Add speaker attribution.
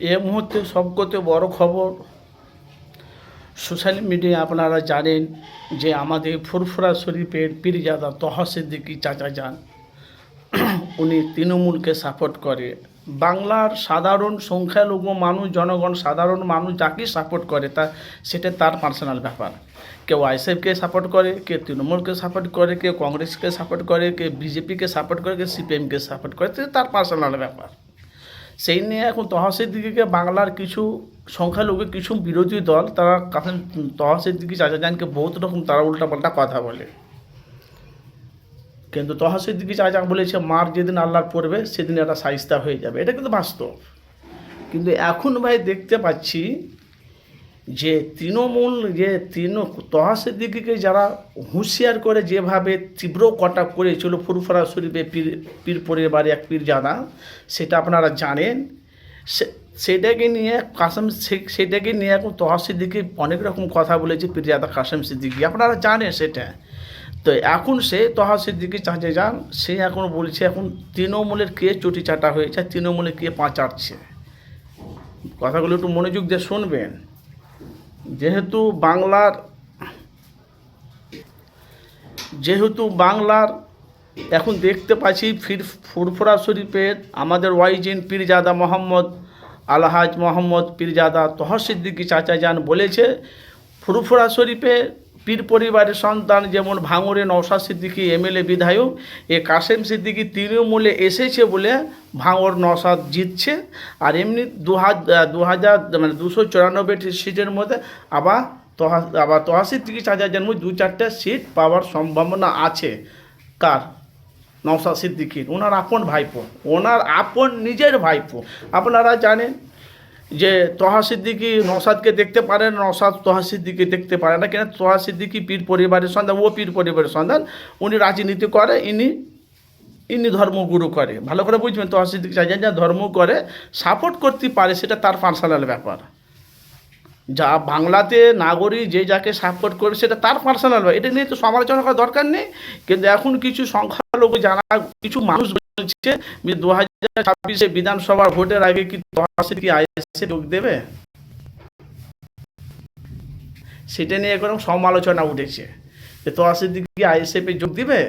Speaker 1: এ মুহূর্তে সবকতে বড় খবর, সোশ্যাল মিডিয়ায় আপনারা জানেন যে আমাদের ফুরফুরা শরীফের পীরজাদা তহা সিদ্দিকি চাচা যান। উনি তৃণমূলকে সাপোর্ট করে। বাংলার সাধারণ সংখ্যালঘু মানুষ, জনগণ, সাধারণ মানুষ যাকেই সাপোর্ট করে, তা সেটা তার পার্সোনাল ব্যাপার। কেউ আইসএফকে সাপোর্ট করে, কেউ তৃণমূলকে সাপোর্ট করে, কেউ কংগ্রেসকে সাপোর্ট করে কে বিজেপিকে সাপোর্ট করে কে সিপিএমকে সাপোর্ট করে তার পার্সোনাল ব্যাপার। সেই নিয়ে এখন তহসিল দিকে বাংলার কিছু সংখ্যালঘু, কিছু বিরোধী দল, তারা দিকে চাচা জানকে বহুত রকম তারা উল্টাপাল্টা কথা বলে। কিন্তু তহসিদ্দিকি দিকে চাচা বলেছে, মার যেদিন আল্লাহর পড়বে, সেদিন একটা সাইস্তা হয়ে যাবে। এটা কিন্তু বাস্তব। কিন্তু এখন ভাই দেখতে পাচ্ছি যে তৃণমূল, যে তৃণ তহাসের দিকে যারা হুঁশিয়ার করে যেভাবে তীব্র কটাক করেছিল ফুরফুরা শরীফে পীর পীর পরিবারে এক পীর জাদা সেটা আপনারা জানেন। সেটাকে নিয়ে কাসেম সেটাকে নিয়ে এখন তহাসির দিকে অনেক রকম কথা বলেছে পীরজাদা কাসেম সিদ্দিকি। আপনারা জানেন সেটা। তো এখন সে তহাসির দিকে চাঁচে যান, সে এখন বলছে এখন তৃণমূলের কে চটি চাটা হয়েছে তৃণমূলের কে পাঁচাচ্ছে কথাগুলো একটু মনোযোগ দিয়ে শুনবেন। যেহেতু বাংলার যেহেতু বাংলার, এখন দেখতে পাচ্ছি ফির ফুরফুরা শরীফের আমাদের ওয়াইজিন পীরজাদা মোহাম্মদ, আলহাজ মোহাম্মদ পীরজাদা তহসিদ্দিকি চাচা যান বলেছে, ফুরফুরা শরীফে পীর পরিবারের সন্তান যেমন ভাঙরে নওশাদ সিদ্দিকী এমএলএ বিধায়ক, এ কাসেম সিদ্দিকী তৃণমূলে এসেছে বলে ভাঙর নওশাদ জিতছে। আর এমনি দু হাজার দু হাজার মানে দুশো চুরানব্বইটি সিটের মধ্যে আবার তহা, আবার তহাসির থেকে চার জন্ম দু চারটে সিট পাওয়ার সম্ভাবনা আছে। কার? নওশাদ সিদ্দিকির। ওনার আপন ভাইপো। ওনার আপন নিজের ভাইপো। আপনারা জানেন যে তহা সিদ্দিকি নসাদকে দেখতে পারে নসাদ তহা সিদ্দিকি দেখতে পারে না, কেন তহা সিদ্দিকি পীর পরিবারের সন্তান, ও পীর পরিবারের সন্তান, উনি রাজনীতি করে, ইনি ইনি ধর্মগুরু করে। ভালো করে বুঝবেন, তহা সিদ্দিকি চাই যা ধর্ম করে সাপোর্ট করতে পারে, সেটা তার পার্সোনাল ব্যাপার। যা বাংলাতে নাগরিক যে যাকে সাপোর্ট করে সেটা তার পার্সোনাল ব্যাপার। এটা নিয়ে তো সমালোচনা করার দরকার নেই, কিন্তু এখন কিছু সংখ্যালঘু জানা কিছু মানুষ বলছে দু হাজার ছাব্বিশে বিধানসভার ভোটের আগে কি তহাসিল কি আইএসএ যোগ দেবে? সেটা নিয়ে এখন সমালোচনা উঠেছে। যে তহাসিল কি আইএসএফে যোগ দিবে?